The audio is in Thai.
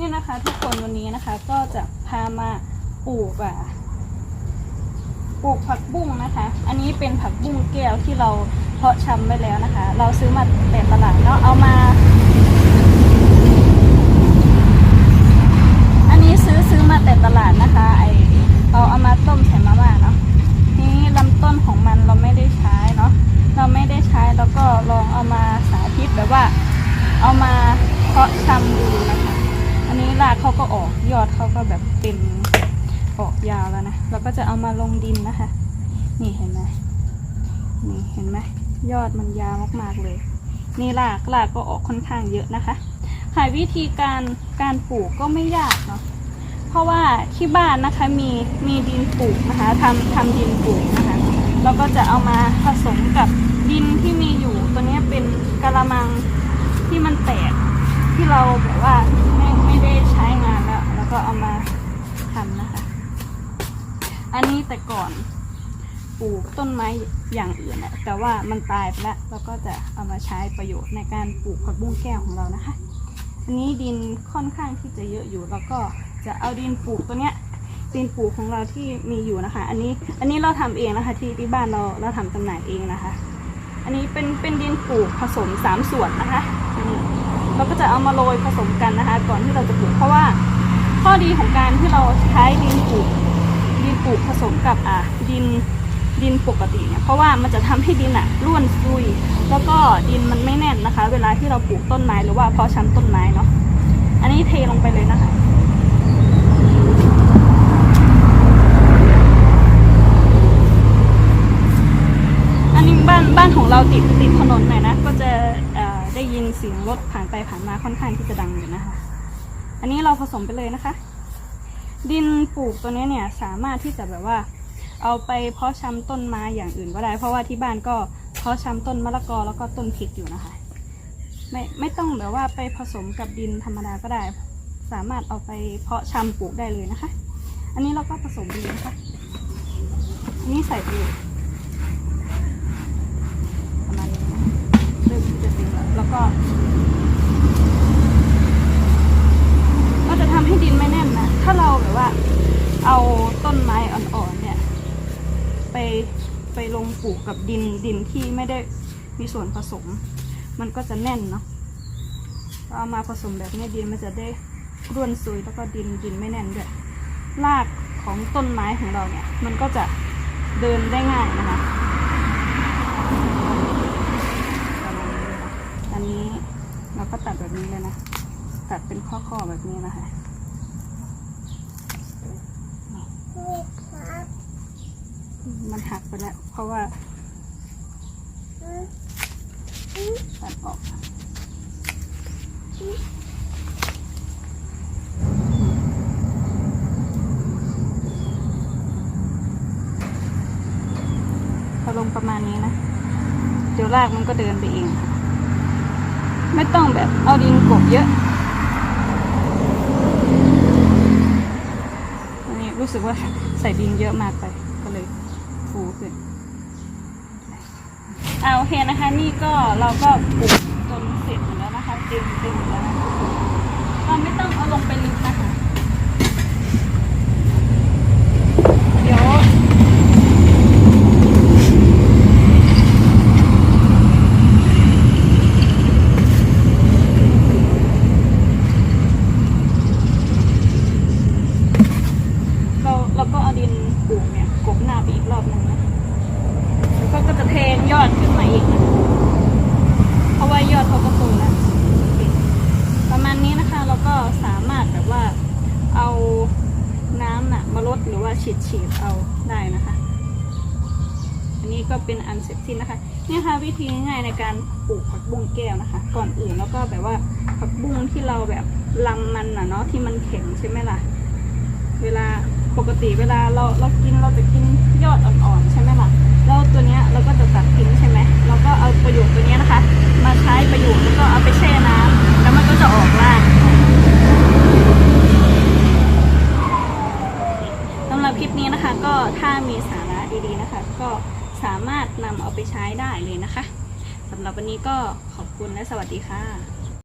นี่ยนะคะ ทุกคนวันนี้นะคะ ก็จะพามาปลูกอะปลูกผักบุ้งนะคะ อันนี้เป็นผักบุ้งแก้วที่เราเพาะชำไว้แล้วนะคะ เราซื้อมาแต่ตลาดเนาะเอามา อันนี้ซื้อซื้อมาแต่ตลาดนะคะไอเอาเอามาต้มใส่มาม่าเนาะนี่ลำต้นของมันเราไม่ได้ใช้เนาะเราไม่ได้ใช้แล้วก็ลองเอามาสาธิตแบบว่า เอามาเพาะชำดูนะคะ อันนี้รากเขาก็ออกยอดเขาก็แบบเป็นออกยาวแล้วนะเราก็จะเอามาลงดินนะคะ นี่เห็นไหมนี่เห็นไหมยอดมันยาวมากๆเลย นี่รากรากก็ออกค่อนข้างเยอะนะคะค่ะวิธีการการปลูกก็ไม่ยากเนาะเพราะว่าที่บ้านนะคะมีมีดินปลูกนะคะทำทำดินปลูกนะคะเราก็จะเอามาผสมกับดินที่มีอยู่ตัวนี้เป็นกะละมังที่มันแตกที่เราแบบว่า ก็เอามาทำนะคะ อันนี้แต่ก่อนปลูกต้นไม้อย่างอื่นอะแต่ว่ามันตายไปแล้วเราก็จะเอามาใช้ประโยชน์ในการปลูกผักบุ้งแก้วของเรานะคะ อันนี้ดินค่อนข้างที่จะเยอะอยู่ แล้วก็จะเอาดินปลูกตัวเนี้ยดินปลูกของเราที่มีอยู่นะคะ อันนี้อันนี้เราทำเองนะคะที่ที่บ้านเราเราทำจำหน่ายเองนะคะ อันนี้เป็นเป็นดินปลูกผสมสามส่วนนะคะเราก็จะเอามาโรยผสมกันนะคะ ก่อนที่เราจะปลูกเพราะว่า ข้อดีของการที่เราใช้ดินปลูกดินปลูกผสมกับอ่าดินดินปกติเนี่ยเพราะว่ามันจะทำให้ดินอะร่วนซุย แล้วก็ดินมันไม่แน่นนะคะ เวลาที่เราปลูกต้นไม้หรือว่าเพาะชำต้นไม้เนาะอันนี้เทลงไปเลยนะคะอันนี้บ้านบ้านของเราติดติดถนนหน่อยนะ ก็จะเอ่อได้ยินเสียงรถผ่านไปผ่านมาค่อนข้างที่จะดังอยู่นะคะ อันนี้เราผสมไปเลยนะคะ ดินปลูกตัวนี้เนี่ยสามารถที่จะแบบว่า เอาไปเพาะชำต้นไม้อย่างอื่นก็ได้ เพราะว่าที่บ้านก็เพาะชำต้นมะละกอแล้วก็ต้นพริกอยู่นะคะ ไม่ไม่ต้องแบบว่าไปผสมกับดินธรรมดาก็ได้ สามารถเอาไปเพาะชำปลูกได้เลยนะคะ อันนี้เราก็ผสมดินนะคะอันนี้ใส่ไปเลยประมาณนี้นะเริ่มจะเต็มแล้วแล้วก็จะทำให้ดินไม่แน่นนะ ถ้าเราแบบว่า เอาต้นไม้อ่อนๆเนี่ย ไปไปลงปลูกกับดินดินที่ไม่ได้มีส่วนผสม มันก็จะแน่นเนาะเราเอามาผสมแบบนี้ดินมันจะได้ร่วนซุยแล้วก็ดินดินไม่แน่นด้วยรากของต้นไม้ของเราเนี่ย มันก็จะเดินได้ง่ายนะคะประมาณนี้เลยนะอันนี้เราก็ตัดแบบนี้เลยนะ ตัดเป็นข้อๆแบบนี้นะคะ มันหักไปแล้ว เพราะว่าตัดออกพอลงประมาณนี้นะ เดี๋ยวรากมันก็เดินไปเอง ไม่ต้องแบบเอาดินกบเยอะ อันนี้ รู้สึกว่าใส่ดินเยอะมากไป ก็เลยฟูขึ้นเอาโอเคนะคะ นี่ก็เราก็ปลูกจนเสร็จหมดแล้วนะคะเต็มเต็มหมดแล้วนะคะเราไม่ต้องเอาลงไปลึกนะคะ เดี๋ยว เราเราก็เอาดิน ปลูกเนี่ยกบหน้าไปอีกรอบหนึงนะแล้วก็ก็จะเทงยอดขึ้นมาอีกนะเพราะว่ายอดเขาก็โตแล้วประมาณนี้นะคะเราก็สามารถแบบว่าเอาน้ำน่ะมาลดหรือว่าฉีดฉีดเอาได้นะคะ อันนี้ก็เป็นอันเสร็จสิ้นนะคะนี่ค่ะวิธีง่ายในการปลูกผักบุ้งแก้วนะคะ ก่อนอื่นแล้วก็แบบว่าผักบุ้งที่เราแบบลำมันน่ะเนาะที่มันแข็งใช่ไหมล่ะ เวลา ปกติเวลาเราเรากินเราจะกินยอดอ่อนๆใช่ไหมล่ะแล้วตัวเนี้ยเราก็จะตัดทิ้งใช่ไหมเราก็เอาประโยชน์ตัวเนี้ยนะคะ มาใช้ประโยชน์แล้วก็เอาไปแช่น้ำแล้วมันก็จะออกรากสำหรับคลิปนี้นะคะ ก็ถ้ามีสาระดีๆนะคะ ก็สามารถนำเอาไปใช้ได้เลยนะคะสำหรับวันนี้ก็ขอบคุณและสวัสดีค่ะ